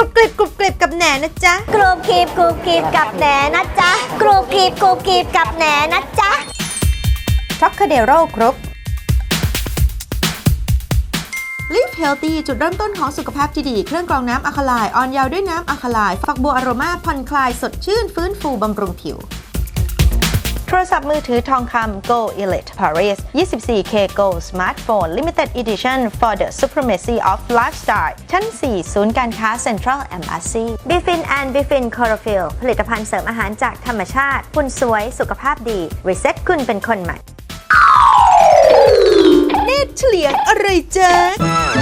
รุบกริบกรุบกริบกับแหนนะจ๊ะ กรูบกรีบกรูบกรีบกับแหนนะจ๊ะกรูบกรีบกรูบกรีบกับแหนนะจ๊ะทรัคคาเดโรครบ Live Healthy จุดเริ่มต้นของสุขภาพที่ดี เครื่องกรองน้ำอะคาไลายออนเยาวด้วยน้ำอะคาไลายฝักบัวอโรมาผ่อนคลายสดชื่นฟื้นฟูบำรุงผิว โทรศัพท์มือถือทองคำ Go Elite Paris 24K Gold Smartphone Limited Edition for the Supremacy of Lifestyle ชั้น 4 ศูนย์การค้า Central Embassy บิฟินแอนบิฟินคอร์ฟิลผลิตภัณฑ์เสริมอาหารจากธรรมชาติ คุณสวยสุขภาพดีรีเซ็ตคุณเป็นคนใหม่ เนตรเฉลียงอะไรจ๊ะ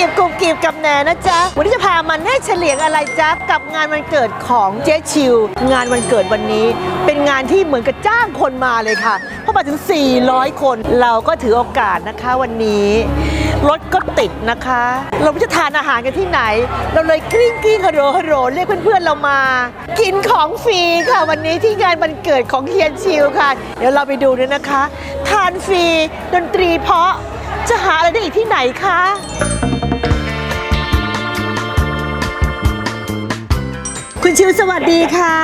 รุบกรีบกรุบกรีบกับแหนนะจ๊ะ วันนี้จะพามันให้เฉลียงอะไรจ๊ะ กับงานวันเกิดของเจ๊ชิว งานวันเกิดวันนี้ เป็นงานที่เหมือนกับจ้างคนมาเลยค่ะ เพราะมาถึง 400 คน เราก็ถือโอกาสนะคะวันนี้ รถก็ติดนะคะ เราจะทานอาหารกันที่ไหน เราเลยกริ้งกริ้งฮัลโหลฮโหลเรียกเพื่อนๆเรามา กินของฟรีค่ะ วันนี้ที่งานวันเกิดของเฮียนชิวค่ะ เดี๋ยวเราไปดูด้วยนะคะ ทานฟรีดนตรีเพาะจะหาอะไรได้อีกที่ไหนคะ คุณชิวสวัสดีค่ะ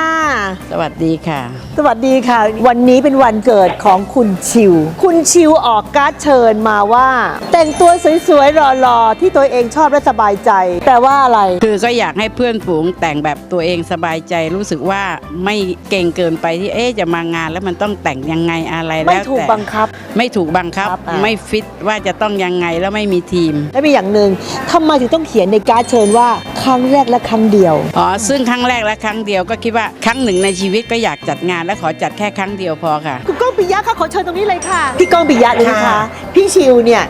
สวัสดีค่ะ สวัสดีค่ะ วันนี้เป็นวันเกิดของคุณชิว คุณชิวออกการ์ดเชิญมาว่า แต่งตัวสวยๆหล่อๆที่ตัวเองชอบและสบายใจ แต่ว่าอะไร คือก็อยากให้เพื่อนฝูงแต่งแบบตัวเองสบายใจรู้สึกว่าไม่เก่งเกินไปที่เอ๊ะจะมางานแล้วมันต้องแต่งยังไงอะไรแล้วไม่ถูกแต่บังคับ ไม่ถูกบังคับ ครับอะ ไม่ฟิตว่าจะต้องยังไงแล้วไม่มีทีม และมีอย่างหนึ่งทำไมถึงต้องเขียนในการ์ดเชิญว่า ครั้งแรกและครั้งเดียว อ๋อ ซึ่งครั้งแรกและครั้งเดียวก็คิดว่าครั้งหนึ่งในชีวิตก็อยากจัดงานและขอจัดแค่ครั้งเดียวพอค่ะ คุณก้องปิยะค่ะขอเชิญตรงนี้เลยค่ะ พี่ก้องปิยะเลยนะคะค่ะพี่ชิวเนี่ย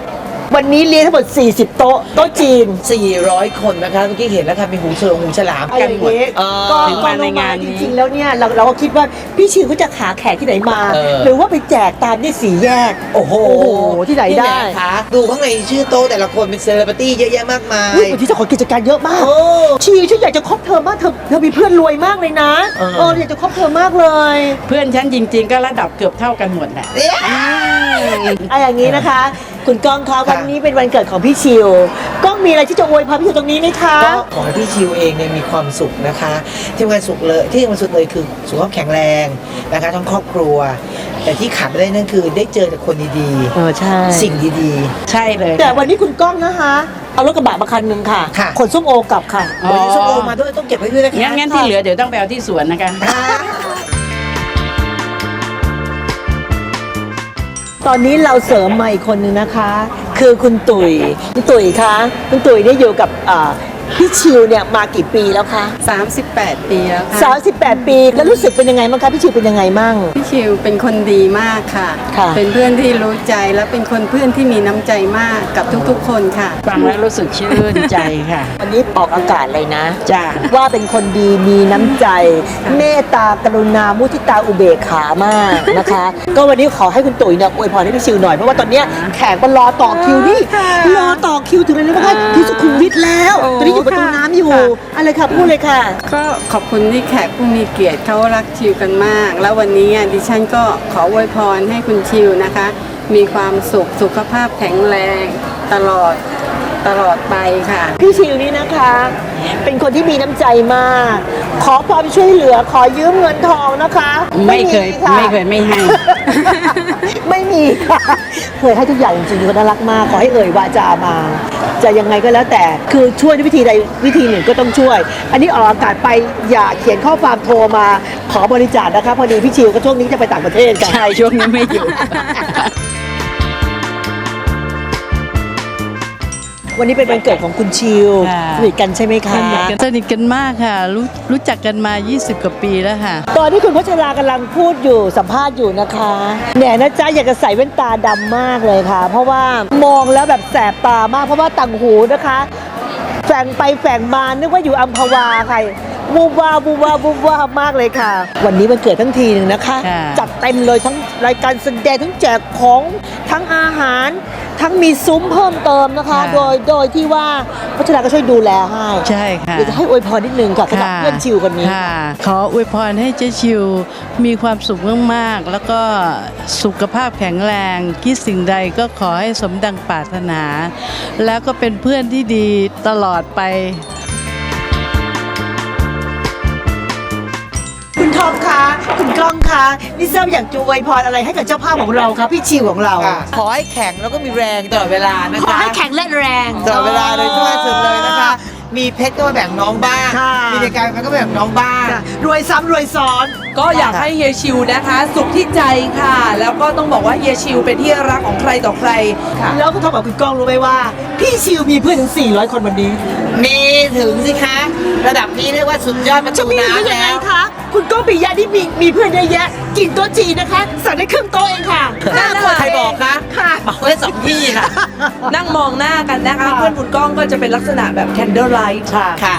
วันนี้เลี้ยงทั้งหมด 40 โต๊ะ โต๊ะจีน 400 คนนะคะเมื่อกี้เห็นแล้วค่ะมีหูเชิงหูฉลามเอาอกันย่างหมดนี้เออก็ถึงก็มาในรู้มางานนี้จริงๆแล้วเนี่ยเราเราก็คิดว่าพี่ชิวเขาจะหาแขกที่ไหนมา เออ หรือว่าไปแจกตามที่สี่แยก โอ้โหโอ้โหที่ไหนได้ คะดูข้างในชื่อโต๊ะแต่ละคนเป็นเซเลบริตี้เยอะแยะมากมายเฮ้ยวันที่เจ้าของกิจการเยอะมาก โอ้ ชีฉันอยากจะคบเธอมากเธอเธอมีเพื่อนรวยมากเลยนะเออเอออยากจะคบเธอมากเลยเพื่อนฉันจริง ๆ ก็ระดับเกือบเท่ากันหมดแหละ เนี่ยไอะอย่างนี้นะคะ คุณก้องคะค่ะวันนี้เป็นวันเกิดของพี่ชิวก้องมีอะไรที่จะอวยพรพี่ชิวตรงนี้ไหมคะ ก็ขอให้พี่ชิวเองเนี่ยมีความสุขนะคะที่สำคัญสุขเลยที่สำคัญสุดเลยคือสุขภาพแข็งแรงนะคะทั้งครอบครัว แต่ที่ขาดไม่ได้นั่นคือได้เจอแต่คนดีเออใช่ๆสิ่งดีใช่เลย แต่วันนี้คุณก้องนะคะ เอารถกระบะมาคันหนึ่งค่ะ ค่ะ ขนส้มโอกลับค่ะๆวันนี้ส้มโอมาด้วยต้องเก็บไว้ด้วยนะคะงั้นงั้นที่เหลือเดี๋ยวต้องไปเอาที่สวนนะคะ ค่ะตอนนี้เราเสริมมาอีกคนหนึ่งนะคะ คือคุณตุ๋ยคุณตุ๋ยคะคุณตุ๋ยเนี่ยอยู่กับ พี่ชิวเนี่ยมากี่ปีแล้วคะ38 ปีแล้วค่ะ38 ปีแล้วรู้สึกเป็นยังไงบ้างคะพี่ชิวเป็นยังไงมั่ง พี่ชิวเป็นคนดีมากค่ะ ค่ะ เป็นเพื่อนที่รู้ใจและเป็นคนเพื่อนที่มีน้ำใจมากกับทุกๆ คนค่ะ ฟังแล้วรู้สึกชื่นใจค่ะ วันนี้ออกอากาศเลยนะ จ้า ว่าเป็นคนดีมีน้ำใจ เมตตากรุณามุทิตาอุเบกขามากนะคะ ก็วันนี้ขอให้คุณตุ๋ยเนี่ยอวยพรให้พี่ชิวหน่อยเพราะว่าตอนเนี้ยแขกมารอต่อคิวนี่รอต่อคิวถึงเลยนะว่าที่สุขุมวิทแล้วโอ้ตอนนี้อยู่ประตูน้ำอยู่ค่ะ อะไรค่ะพูดเลยค่ะ ก็ขอบคุณที่แขกผู้มีเกียรติเขารักชิวกันมาก แล้ววันนี้อะดิฉันก็ขออวยพรให้คุณชิวนะคะ มีความสุขสุขภาพแข็งแรงตลอด ตลอดไปค่ะ พี่ชิวนี่นะคะ เป็นคนที่มีน้ำใจมาก ขอความช่วยเหลือขอยืมเงินทองนะคะ ไม่เคยะไม่เคยไม่ให้ ไม่มีค่ะเคยให้ทุกอย่างจริงๆก็น่ารักมาก ขอให้เอ่ยวาจามา จะยังไงก็แล้วแต่คือช่วยด้วยวิธีใดวิธีหนึ่งก็ต้องช่วย อันนี้ออกอากาศไปอย่าเขียนข้อความโทรมาขอบริจาคนะคะพอดีพี่ชิวก็ช่วงนี้จะไปต่างประเทศกันใช่ช่วงนี้ไม่อยู่ วันนี้เป็นวันเกิดของคุณชิวค่ะ สนิทกันใช่ไหมคะ สนิทกันมากค่ะ รู้รู้จักกันมา 20 กว่าปีแล้วค่ะ ตอนที่คุณพัชรากำลังพูดอยู่สัมภาษณ์อยู่นะคะแหน่นะจ๊ะอยากจะใส่แว่นตาดำมากเลยค่ะ เพราะว่ามองแล้วแบบแสบตามาก เพราะว่าต่างหูนะคะ แฝงไปแฝงมานึกว่าอยู่อัมพวาค่ะบูบวาบูบวาบูบวามากเลยค่ะ วันนี้มันเกิดทั้งทีหนึ่งนะคะ ค่ะ จัดเต็มเลยทั้งรายการแสดงทั้งแจกของทั้งอาหาร ทั้งมีซุ้มเพิ่มเติมนะคะ ค่ะโดยโดยที่ว่าพัชราก็ช่วยดูแลให้ใช่ค่ะ เดี๋ยวจะให้อวยพรนิดนึงค่ะสำหรับเพื่อนชิวคนนี้ ค่ะ ขออวยพรให้เจ๊ชิว มีความสุขมากๆ แล้วก็สุขภาพแข็งแรง คิดสิ่งใดก็ขอให้สมดังปรารถนา แล้วก็เป็นเพื่อนที่ดีตลอดไป คุณทอมคะคุณกล้องคะนี่ทราบอยากจะอวยพรอะไรให้กับเจ้าภาพของเราครับพี่ชิวของเรา ค่ะขอให้แข็งแล้วก็มีแรงตลอดเวลานะขอคะให้แข็งและแรง ตลอดเวลาเลยทั่วสุดเลยนะคะ มีเพชรก็มาแบ่งน้องบ้าง ค่ะ มีในการมันก็มาแบ่งน้องบ้าง ค่ะรวยซ้ำรวยซ้อน ก็อยากให้เฮียชิวนะคะ สุขที่ใจค่ะ แล้วก็ต้องบอกว่าเฮียชิวเป็นที่รักของใครต่อใครแล้วคุณทอมกับคุณกล้องรู้ไหมว่า พี่ชิวมีเพื่อนถึง 400 คนวันนี้ มีถึงสิคะ ระดับนี้เรียกว่าสุดยอดประจะตูมีได้น้ำยังไงแล้ว คะคุณก้องปิยะที่มีมีเพื่อนเยอะแยะกินโต๊ะจีนนะคะ สั่งได้ครึ่งโต๊ะเองค่ะนั่นน่ะใครบอกคะ ค่ะบอกไว้สองที่ค่ะ นั่งมองหน้ากันนะคะเพื่อนคุณก้องก็จะเป็นลักษณะแบบ candle light ค่ะ ค่ะ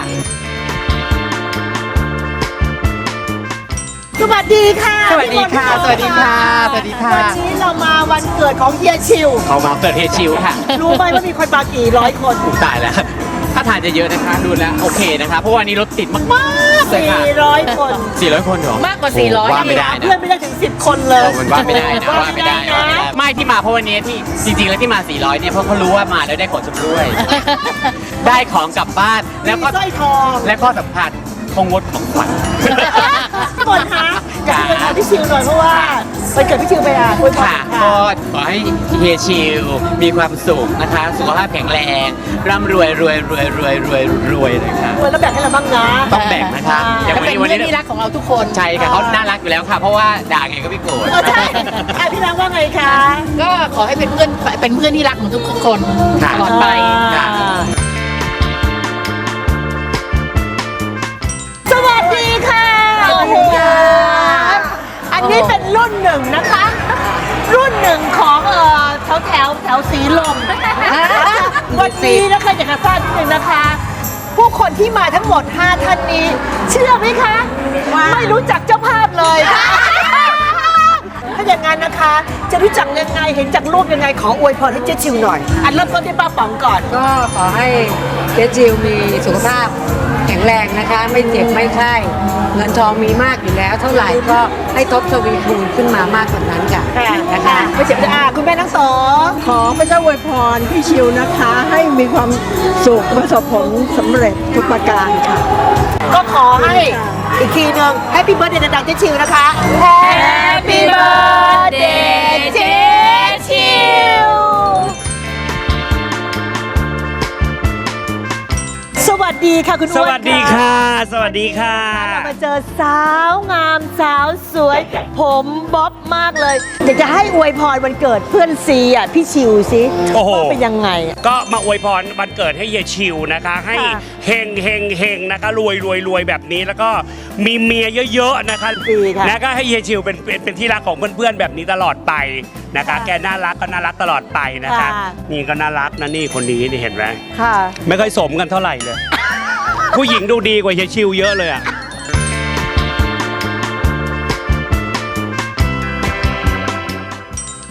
สวัสดีค่ะสวัสดีค่ะพี่มนต์สวัสดีค่ะ สวัสดีค่ะ วันนี้เรามาวันเกิดของเฮียชิว เขามาเปิดเฮชิวค่ะรู้ไหมว่ามีคนมากี่ร้อยคนตายแล้ว ถ้าทานจะเยอะนะคะดูแล้วโอเคนะคะ เพราะว่านี้รถติดมากๆเลยค่ะ400คน400คนเหรอ มากกว่าโอ้ว่าไม่ได้เพื่อนะนไม่ได้ถึง 10 คนเลยเออมันว่าไม่ได้นะว่าไม่ได้นะว่าไม่ได้นะไม่ที่มาเพราะวันนี้ที่จริงๆแล้วที่มา 400 เนี่ยเพราะเขารู้ว่ามาแล้วได้ของชำร่วย ได้ของกลับบ้านแล้วก็มีสร้อยทอง และข้อสำคัญ คงงดของขวัญพี่บอลคะอยากจะไปถามพี่ชิวหน่อยเพราะว่าวันเกิดพี่ชิวไปอะอวยพรค่ะค่ะก็ขอให้เฮียชิวมีความสุขนะคะ สุขภาพแข็งแรง ร่ำรวยรวยรวยรวยรวยรวยเลยค่ะรวยแล้วแบ่งให้เราบ้างนะต้องแบ่งนะคะอย่างวันนี้วันนี้ที่รักของเราทุกคนใช่ค่ะเขาน่ารักอยู่แล้วค่ะ เพราะว่าด่าไงก็ไม่โกรธเออใช่อะพี่นางว่าไงคะก็ขอให้เป็นเพื่อนเป็นเพื่อนที่รักของทุกคนค่ะตลอดไปอ่า หนึ่งนะคะ รุ่นหนึ่งของเอ่อแถวแถวแถวสีลมวันนี้นะคะอยากจะทราบนิดนึงนะคะ ผู้คนที่มาทั้งหมด 5 ท่านนี้ เชื่อไหมคะ ไม่รู้จักเจ้าภาพเลยถ้าอย่างนั้นนะคะ จะรู้จักยังไงเห็นจากรูปยังไงขออวยพรให้เจ๊ชิวหน่อย อันเริ่มต้นที่ป้าป๋องก่อน ก็ขอให้เจ๊จิวมีสุขภาพแข็ งแรงนะคะ ไม่เจ็บไม่ไข้เงินทองมีมากอยู่แล้ว เท่าไหร่ก็ให้ทบทวีคูณขึ้นมามากกว่านั้นค่ะนะคะไม่เจ็บอะคุณแม่ทั้งสองขอพระเจ้าอวยพรพี่ชิวนะคะ ให้มีความสุขประสบผลสำเร็จทุกประการค่ะ ก็ขอให้อีกทีหนึ่งให้พี่เบิร์ดเดย์ดังๆเจ๊ชิวนะคะ Happy birthday เจ๊ชิว ค่ะคุณสอ้วนวัสดีค่ะ สวัสดีค่ะ เรามาเจอสาวงามสาวสวย ผมบ๊อบมากเลยอยากจะให้อวยพรวันเกิดเพื่อนซีอะพี่ชิวสิโอ้โห ว่าเป็นยังไงอะก็มาอวยพรวันเกิดให้เฮียชิวนะคะ ให้ค่ะเฮงเฮงเฮงนะคะรวยรวยรวยแบบนี้ แล้วก็มีเมียเยอะๆนะคะดีค่ะแล้วก็ให้เฮียชิวเป็นเป็นเป็นที่รักของเพื่อนๆแบบนี้ตลอดไปนะคะแกน่ารักก็น่ารักตลอดไปนะคะนี่ก็น่ารักนะนี่คนนี้นี่เห็นไหมค่ะ ไม่ค่อยสมกันเท่าไหร่เลย ผู้หญิงดูดีกว่าเฮียชิวเยอะเลยอะ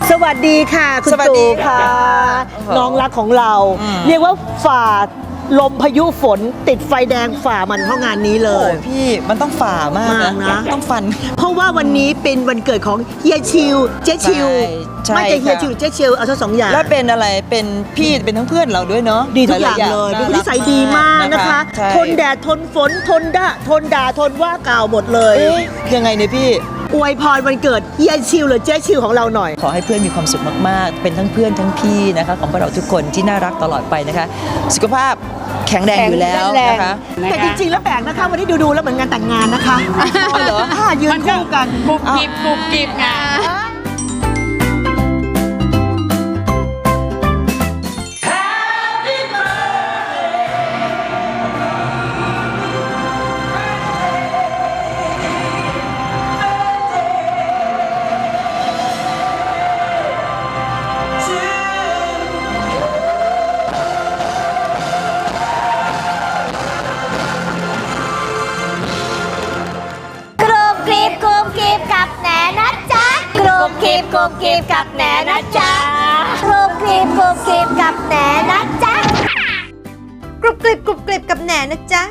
สวัสดีค่ะ คุณสวัสดีตู่ค่ะค่ะ น้องรักของเรา เรียกว่าฝ่า ลมพายุฝนติดไฟแดงฝ่ามันเพราะงานนี้เลยพี่มันต้องฝ่ามากมากนะ ต้องฟัน เพราะว่าวันนี้เป็นวันเกิดของเฮียชิว เจ๊ชิว ใช่ไม่จะเฮียค่ะ ชิวหรือเจ๊ชิวเอาทั้งสองอย่าง แล้วเป็นอะไรเป็นพี่เป็นทั้งเพื่อนเราด้วยเนาะดีทุกอย่างเลยเป็นคนที่ใส่ดีมากนะคะใช่ทนแดดทนฝนทนด่าทนด่าทนว่ากล่าวหมดเลย เอ๊ะยังไงเนี่ยพี่ อวยพรวันเกิดเฮียชิวหรือเจ๊ชิวของเราหน่อย ขอให้เพื่อนมีความสุขมาก ๆ เป็นทั้งเพื่อนทั้งพี่นะคะ ของพวกเราทุกคนที่น่ารักตลอดไปนะคะ สุขภาพ แข็งแรงอยู่แล้วนะคะแต่จริงๆแล้วแปลกนะคะวันนี้ดูๆแล้วเหมือนงานแต่งงานนะคะอ๋อเหรอค่ะยืนคู่กัน กรุบกริบกรุบกริบไง กรุบกริบกับแหนนะจ๊ะกรุบกริบกรุบกริบกับแหนนะจ๊ะกรุบกริบกรุบกริบกับแหนนะจ๊ะ